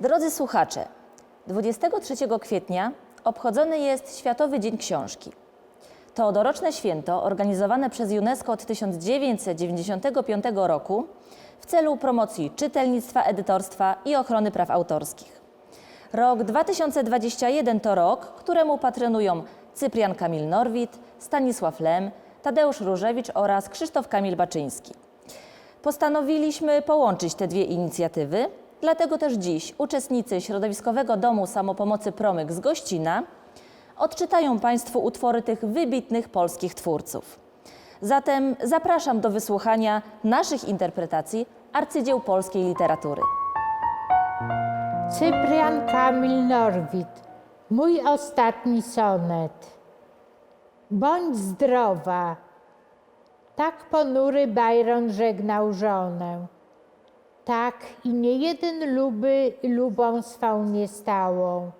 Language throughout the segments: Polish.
Drodzy słuchacze, 23 kwietnia obchodzony jest Światowy Dzień Książki. To doroczne święto organizowane przez UNESCO od 1995 roku w celu promocji czytelnictwa, edytorstwa i ochrony praw autorskich. Rok 2021 to rok, któremu patronują Cyprian Kamil Norwid, Stanisław Lem, Tadeusz Różewicz oraz Krzysztof Kamil Baczyński. Postanowiliśmy połączyć te dwie inicjatywy, dlatego też dziś uczestnicy Środowiskowego Domu Samopomocy Promyk z Gościna odczytają Państwu utwory tych wybitnych polskich twórców. Zatem zapraszam do wysłuchania naszych interpretacji arcydzieł polskiej literatury. Cyprian Kamil Norwid, mój ostatni sonet. Bądź zdrowa. Tak ponury Byron żegnał żonę. Tak i nie jeden luby lubą swą nie stałą.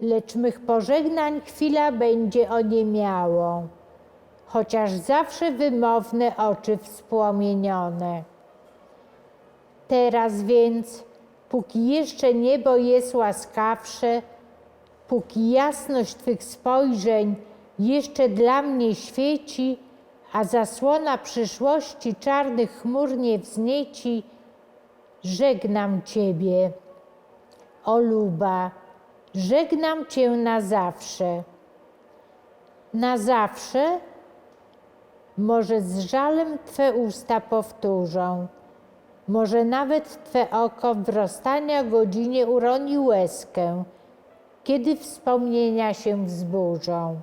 Lecz mych pożegnań chwila będzie oniemiałą, chociaż zawsze wymowne oczy wspłomienione. Teraz więc, póki jeszcze niebo jest łaskawsze, póki jasność Twych spojrzeń jeszcze dla mnie świeci, a zasłona przyszłości czarnych chmur nie wznieci, żegnam Ciebie, o luba, żegnam Cię na zawsze. Na zawsze może z żalem Twe usta powtórzą. Może nawet Twe oko w rozstania godzinie uroni łezkę, kiedy wspomnienia się wzburzą.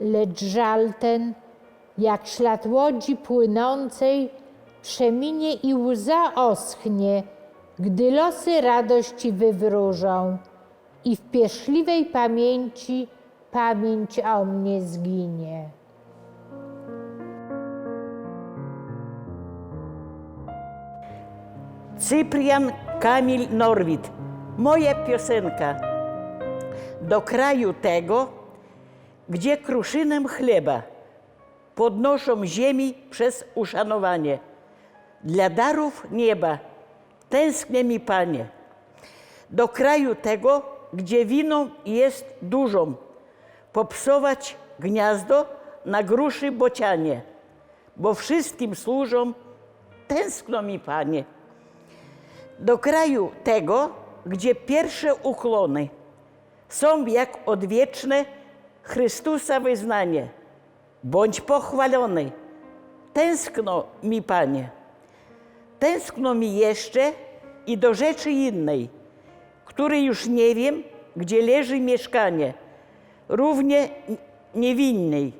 Lecz żal ten, jak ślad łodzi płynącej, przeminie i łza oschnie, gdy losy radości wywróżą i w pierzchliwej pamięci pamięć o mnie zginie. Cyprian Kamil Norwid. Moja piosenka. Do kraju tego, gdzie kruszynem chleba podnoszą ziemi przez uszanowanie. Dla darów nieba tęsknię mi, Panie. Do kraju tego, gdzie winą jest dużą, popsować gniazdo na gruszy bocianie, bo wszystkim służą, tęskno mi, Panie do kraju tego, gdzie pierwsze ukłony są jak odwieczne Chrystusa wyznanie. Bądź pochwalony. Tęskno mi, Panie. Tęskno mi jeszcze i do rzeczy innej, której już nie wiem, gdzie leży mieszkanie, równie niewinnej.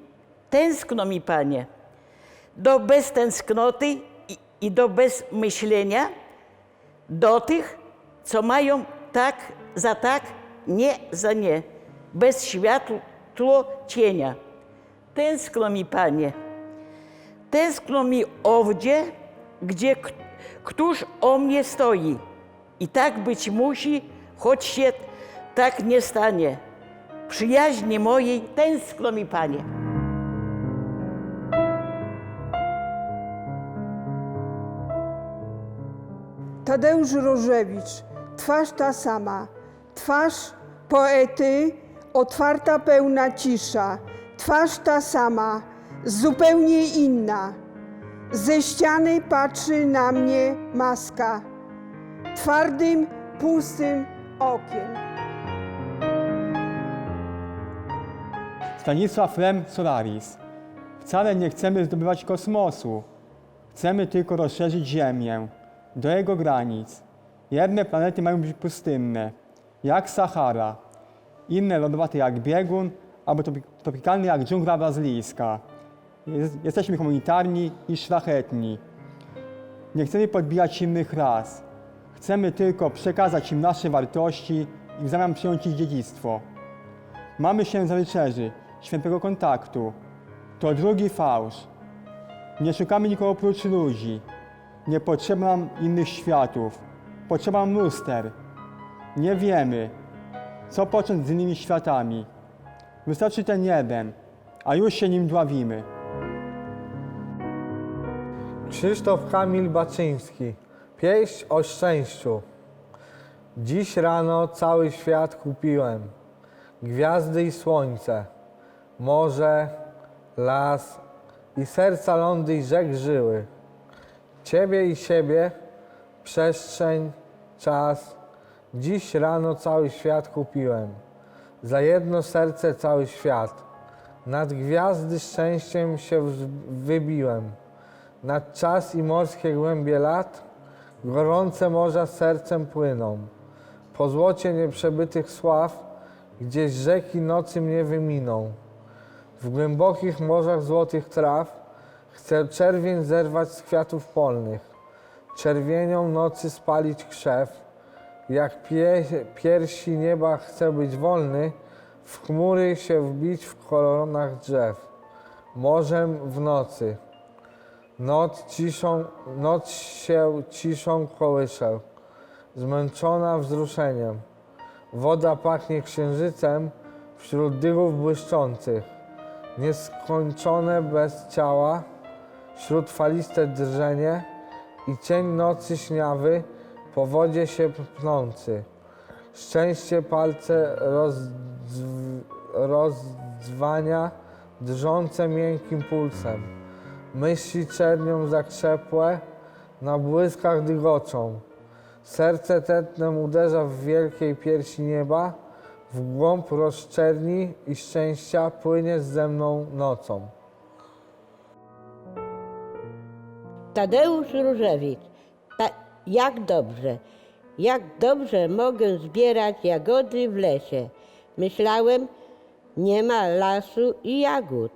Tęskno mi, Panie, do beztęsknoty i, do bezmyślenia, do tych, co mają tak za tak, nie za nie, bez światło cienia. Tęskno mi, Panie, tęskno mi owdzie, gdzie któż o mnie stoi. I tak być musi, choć się tak nie stanie. Przyjaźni mojej tęskno mi, Panie. Tadeusz Różewicz, twarz ta sama, twarz poety, otwarta pełna cisza, twarz ta sama, zupełnie inna. Ze ściany patrzy na mnie maska, twardym, pustym okiem. Stanisław Lem Solaris. Wcale nie chcemy zdobywać kosmosu. Chcemy tylko rozszerzyć Ziemię do jego granic. Jedne planety mają być pustynne, jak Sahara, inne lodowate jak biegun, albo tropi- tropikalne jak dżungla brazylijska. Jest- Jesteśmy humanitarni i szlachetni. Nie chcemy podbijać innych ras. Chcemy tylko przekazać im nasze wartości i w zamian przyjąć ich dziedzictwo. Mamy się za rycerzy świętego kontaktu. To drugi fałsz. Nie szukamy nikogo oprócz ludzi. Nie potrzeba nam innych światów. Potrzeba nam luster. Nie wiemy, co począć z innymi światami. Wystarczy ten jeden, a już się nim dławimy. Krzysztof Kamil Baczyński. Pieśń o szczęściu. Dziś rano cały świat kupiłem. Gwiazdy i słońce, morze, las i serca lądy i rzek żyły. Ciebie i siebie, przestrzeń, czas. Dziś rano cały świat kupiłem. Za jedno serce cały świat. Nad gwiazdy szczęściem się wybiłem. Nad czas i morskie głębie lat gorące morza sercem płyną. Po złocie nieprzebytych sław gdzieś rzeki nocy mnie wyminą. W głębokich morzach złotych traw chcę czerwień zerwać z kwiatów polnych. Czerwienią nocy spalić krzew. Jak pie, piersi nieba chcę być wolny, w chmury się wbić w koronach drzew. Morzem w nocy. Noc ciszą, noc się ciszą kołysze, zmęczona wzruszeniem. Woda pachnie księżycem wśród dychów błyszczących. Nieskończone bez ciała, wśród faliste drżenie i cień nocy śniawy po wodzie się pnący. Szczęście palce rozdzw- rozdzwania drżące miękkim pulsem. Myśli czernią zakrzepłe, na błyskach dygoczą. Serce tętnem uderza w wielkiej piersi nieba, w głąb rozczerni i szczęścia płynie ze mną nocą. Tadeusz Różewicz. Jak dobrze, jak dobrze mogę zbierać jagody w lesie. Myślałem, nie ma lasu i jagód.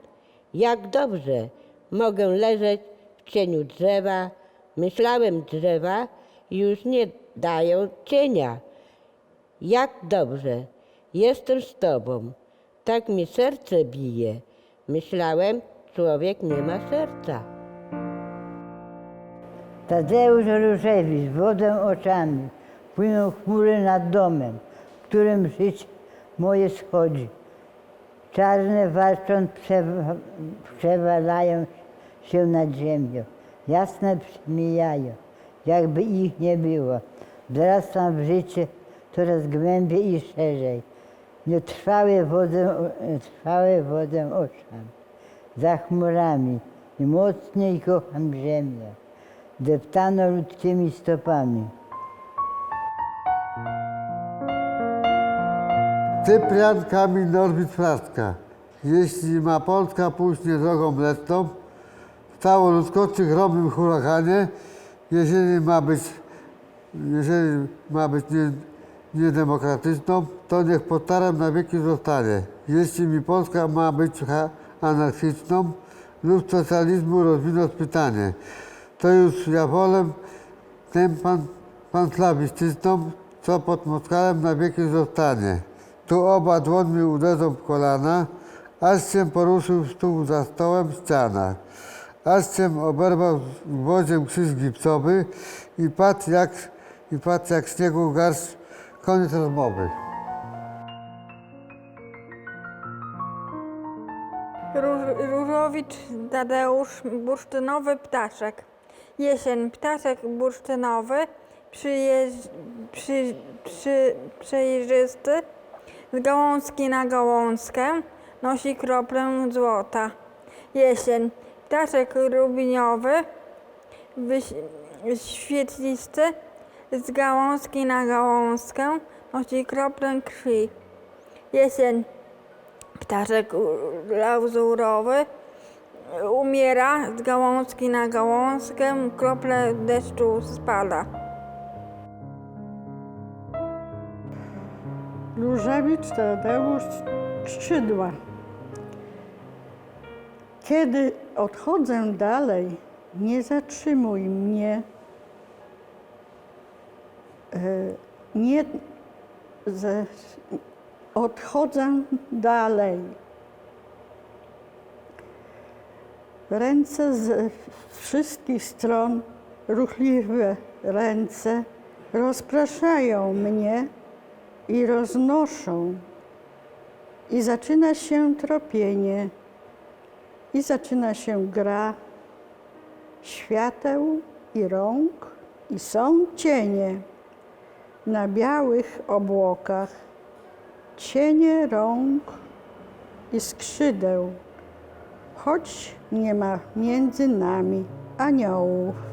Jak dobrze mogę leżeć w cieniu drzewa. Myślałem, drzewa już nie dają cienia. Jak dobrze, jestem z tobą. Tak mi serce bije. Myślałem, człowiek nie ma serca. Tadeusz Różewicz, wodę oczami, płyną chmury nad domem, w którym życie moje schodzi. Czarne przewa- przewalają się nad ziemią, jasne przemijają, jakby ich nie było. Wzrastam w życie coraz głębiej i szerzej. Nietrwałe wodę, trwałe wodę oczami, za chmurami i mocniej kocham ziemię deptano ludzkimi stopami. Cyprian Kamil Norbit Fraska. Jeśli ma Polska pójść nie drogą mleczną, stało ludzkości gromnym huraganie, jeżeli ma być, jeżeli ma być nie, niedemokratyczną, to niech pod tarem na wieki zostanie. Jeśli mi Polska ma być anarchiczną lub socjalizmu rozwinąć pytanie, to już ja wolę ten pan, pan slawistyczną, co pod Moskalem na wieki zostanie. Tu oba dłońmi uderzą w kolana, aż się poruszył stół za stołem ściana. Się oberwał gwoździem krzyż gipsowy i patrz jak, i patrz jak śniegu garść. Koniec rozmowy. Róż, Różowicz Tadeusz, bursztynowy ptaszek. Jesień, ptaszek bursztynowy, przyjeź, przy, przy, przejrzysty, z gałązki na gałązkę, nosi kroplę złota. Jesień, ptaszek rubiniowy, świetlisty, z gałązki na gałązkę, nosi kroplę krwi. Jesień, Ptaszek lauzurowy umiera z gałązki na gałązkę, krople deszczu spada. Różewicz Tadeusz Skrzydła. Kiedy odchodzę dalej, nie zatrzymuj mnie. E, Nie odchodzę dalej. Ręce z wszystkich stron, ruchliwe ręce rozpraszają mnie i roznoszą. I zaczyna się tropienie, i zaczyna się gra świateł i rąk, i są cienie. na białych obłokach, cienie rąk i skrzydeł, choć nie ma między nami aniołów.